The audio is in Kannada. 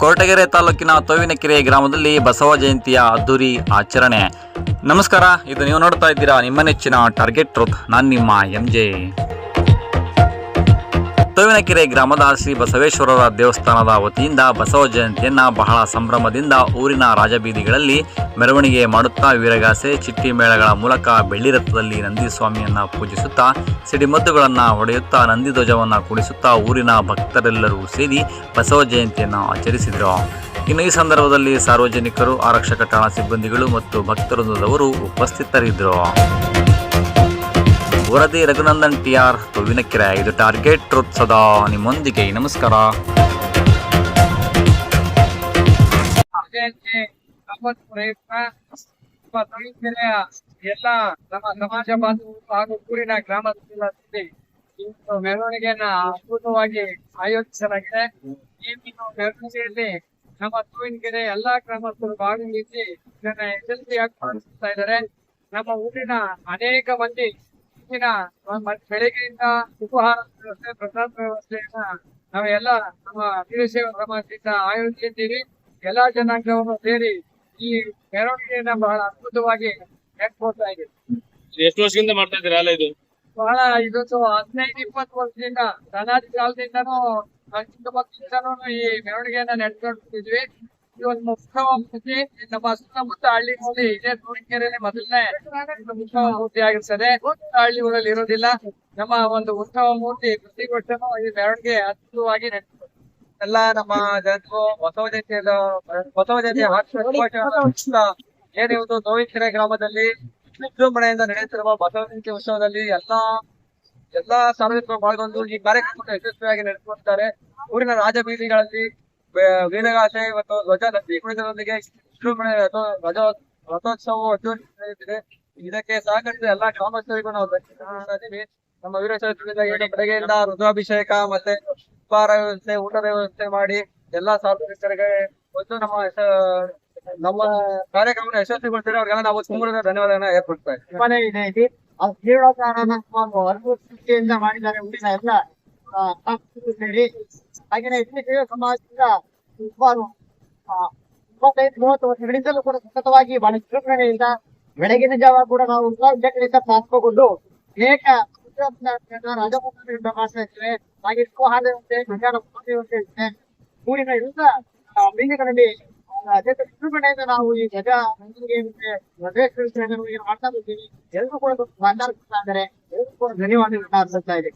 ಕೊರಟಗೆರೆ ತಾಲೂಕಿನ ತೋವಿನಕೆರೆ ಗ್ರಾಮದಲ್ಲಿ ಬಸವ ಜಯಂತಿಯ ಅದ್ದೂರಿ ಆಚರಣೆ. ನಮಸ್ಕಾರ, ಇದು ನೀವು ನೋಡ್ತಾ ಇದ್ದೀರಾ ನಿಮ್ಮ ನೆಚ್ಚಿನ ಟಾರ್ಗೆಟ್ ಟ್ರೂತ್ ನಾನು ನಿಮ್ಮ ಎಂ ಜೆ ತೋವಿನಕೆರೆ ಗ್ರಾಮದ ಶ್ರೀ ಬಸವೇಶ್ವರರ ದೇವಸ್ಥಾನದ ವತಿಯಿಂದ ಬಸವ ಜಯಂತಿಯನ್ನ ಬಹಳ ಸಂಭ್ರಮದಿಂದ ಊರಿನ ರಾಜಬೀದಿಗಳಲ್ಲಿ ಮೆರವಣಿಗೆ ಮಾಡುತ್ತಾ ವೀರಗಾಸೆ ಚಿಟ್ಟಿ ಮೇಳಗಳ ಮೂಲಕ ಬೆಳ್ಳಿ ರಥದಲ್ಲಿ ನಂದಿಸ್ವಾಮಿಯನ್ನ ಪೂಜಿಸುತ್ತಾ ಸಿಡಿಮದ್ದುಗಳನ್ನು ಹೊಡೆಯುತ್ತಾ ನಂದಿ ಧ್ವಜವನ್ನ ಕುಡಿಸುತ್ತಾ ಊರಿನ ಭಕ್ತರೆಲ್ಲರೂ ಸೇರಿ ಬಸವ ಜಯಂತಿಯನ್ನು ಆಚರಿಸಿದರು. ಇನ್ನು ಈ ಸಂದರ್ಭದಲ್ಲಿ ಸಾರ್ವಜನಿಕರು, ಆರಕ್ಷಕ ಠಾಣಾ ಸಿಬ್ಬಂದಿಗಳು ಮತ್ತು ಭಕ್ತವೃಂದದವರು ಉಪಸ್ಥಿತರಿದ್ದರು. ವರದಿ ರಘುನಂದನ್ ಟಿ ಆರ್ ತುವಿನಕೆರೆ ಇದು ಟಾರ್ಗೆಟ್ ಟ್ರೂತ್ ಸದಾ. ನಿಮ್ಮೊಂದಿಗೆ ನಮಸ್ಕಾರ. ಎಲ್ಲ ನಮ್ಮ ಸಮಾಜ ಬಾಂಧವರು ಹಾಗೂ ಊರಿನ ಗ್ರಾಮಸ್ಥರ ಸೇರಿ ಈ ಒಂದು ಮೆರವಣಿಗೆಯನ್ನ ಅದ್ಭುತವಾಗಿ ಆಯೋಜಿಸಲಾಗಿದೆ. ಈ ಮೆರವಣಿಗೆಯಲ್ಲಿ ನಮ್ಮ ತೂವಿನಗೆರೆ ಎಲ್ಲಾ ಗ್ರಾಮಸ್ಥರು ಭಾಗವಹಿಸಿ ಇದನ್ನ ಯಶಸ್ವಿಯಾಗಿ ಮಾಡಿಸ್ತಾ ಇದ್ದಾರೆ. ನಮ್ಮ ಊರಿನ ಅನೇಕ ಮಂದಿ ಇಂದಿನ ಬೆಳಿಗ್ಗೆಯಿಂದ ಉಪಹಾರ ವ್ಯವಸ್ಥೆ ಪ್ರಸಾದ ವ್ಯವಸ್ಥೆಯನ್ನ ನಾವೆಲ್ಲ ನಮ್ಮ ವೀರಶೈವ ಸಮಾಜದಿಂದ ಆಯೋಜಿಸಿದ್ದೀವಿ. ಎಲ್ಲಾ ಜನಾಂಗವನ್ನು ಸೇರಿ ಈ ಮೆರವಣಿಗೆಯನ್ನ ಬಹಳ ಅದ್ಭುತವಾಗಿ ನೆಟ್ಕೊಳ್ತಾ ಇದ್ದೀವಿ. ಎಷ್ಟು ವರ್ಷದಿಂದ ಮಾಡ್ತಾ ಇದ್ದೀರಾ ಅಲ್ಲ ಇದು? ಬಹಳ ಇದೊಂದು ಹದಿನೈದು ಇಪ್ಪತ್ತು ವರ್ಷದಿಂದ ಸನಾದಿ ಕಾಲದಿಂದನೂ ಚಿಕ್ಕ ಮಕ್ಕಳಿಂದನೂ ಈ ಮೆರವಣಿಗೆಯನ್ನ ನಡೆಸ್ಕೊಂಡಿದ್ವಿ ಒಂದು ಉತ್ಸವ ಮೂರ್ತಿ ನಮ್ಮ ಸುತ್ತಮುತ್ತ ಹಳ್ಳಿಗಳಲ್ಲಿ ಇದೇ. ತೋರಿಕೆರೆಯಲ್ಲಿ ಮೊದಲನೇ ಉತ್ಸವ ಮೂರ್ತಿ ಆಗಿರ್ತದೆ. ಹಳ್ಳಿ ಹಳ್ಳಿಗಳಲ್ಲಿ ಇರೋದಿಲ್ಲ. ನಮ್ಮ ಒಂದು ಉತ್ಸವ ಮೂರ್ತಿ ಪ್ರತಿ ವರ್ಷನೂ ಈ ಮೆರವಣಿಗೆ ಅದ್ಭುತವಾಗಿ ನಡೆಸ್ಕೊಡ್ತೀವಿ ಎಲ್ಲ ನಮ್ಮ ಜನರು ಬಸವ ಜಯಂತಿಯ ಬಸವ ಜಯಂತಿಯ ವಾರ್ಷಿಕ ಏನಿವತ್ತು ನೋವಿಕೆರೆ ಗ್ರಾಮದಲ್ಲಿ ವಿಜೃಂಭಣೆಯಿಂದ ನಡೆಯುತ್ತಿರುವ ಬಸವ ಜಯಂತಿ ಉತ್ಸವದಲ್ಲಿ ಎಲ್ಲಾ ಎಲ್ಲಾ ಸಾರ್ವಜನಿಕರು ಪಾಲ್ಗೊಂಡು ಈ ಕಾರ್ಯಕ್ರಮವನ್ನು ಯಶಸ್ವಿಯಾಗಿ ನಡೆಸುತ್ತಾರೆ ಊರಿನ ರಾಜಬೀದಿಗಳಲ್ಲಿ ವೇ- ವೀರಗಾಸೆ ಮತ್ತು ಧ್ವಜ ನದಿ ಕುಣಿತದೊಂದಿಗೆ ವಿಜೃಂಭಣೆ ಧ್ವಜ ರಥೋತ್ಸವ ನಡೆಯುತ್ತಿದೆ. ಇದಕ್ಕೆ ಸಹಕರಿಸಿದ ಎಲ್ಲಾ ಗ್ರಾಮಸ್ಥರಿಗೂ ನಾವು ನಮ್ಮ ವೀರಶೈವ ಬೆಳಗ್ಗೆಯಿಂದ ರುದ್ರಾಭಿಷೇಕ ಮತ್ತೆ ಉಪಹಾರ ವ್ಯವಸ್ಥೆ ಊಟದ ವ್ಯವಸ್ಥೆ ಮಾಡಿ ಎಲ್ಲಾ ಸಾರ್ವಜನಿಕರಿಗೆ ಒಂದು ನಮ್ಮ ನಮ್ಮ ಕಾರ್ಯಕ್ರಮ ಯಶಸ್ವಿಗೊಳಿಸಿದ್ರೆ ಅವ್ರಿಗೆಲ್ಲ ನಾವು ತುಂಬ ಧನ್ಯವಾದಗಳನ್ನ ಏರ್ಪಡಿಸ್ತಾ ಇದ್ದೀವಿ ಮಾಡಿದ್ದಾರೆ ಎಲ್ಲ ಹಾಗೆಯೇ ಇತ್ತೀಚೆಗೆ ಸಮಾಜದಿಂದ ಸುಮಾರು ಆ, ಇಪ್ಪತ್ತೈದು ಮೂವತ್ತು ವರ್ಷಗಳಿಂದಲೂ ಕೂಡ ಸತತವಾಗಿ ಬಹಳ ವಿಜೃಂಭಣೆಯಿಂದ ಬೆಳಗಿನ ಜಾವ ಕೂಡ ನಾವು ಉಪಯೋಗಗಳಿಂದ ಪ್ರಾರಂಭಗೊಂಡು ಅನೇಕ ರಾಜಮುಖಗಳಿಂದ ಮಾಡ್ತಾ ಇದ್ದೇವೆ ಹಾಗೆ ಉಪಹಾರ ವ್ಯವಸ್ಥೆ ಮಧ್ಯಾಹ್ನ ಊಟದ ವ್ಯವಸ್ಥೆ ಇದೆ ಊರಿನ ಎಲ್ಲ ಆ, ಬೀದಿಗಳಲ್ಲಿ ಆ, ಅತ್ಯಂತ ವಿಜೃಂಭಣೆಯಿಂದ ನಾವು ಈ ಧ್ವಜ ಮೆರವಣಿಗೆ ಮತ್ತೆ ಮದುವೆ ಮೆರವಣಿಗೆ ಮಾಡ್ತಾ ಇದ್ದೀವಿ ಎಲ್ಲರೂ ಕೂಡ ಬಂದಾರ ಇದ್ದಾರೆ ಎಲ್ಲರೂ ಕೂಡ ಧನ್ಯವಾದಗಳನ್ನ ಅರ್ಪಿಸ್ತಾ ಇದೆ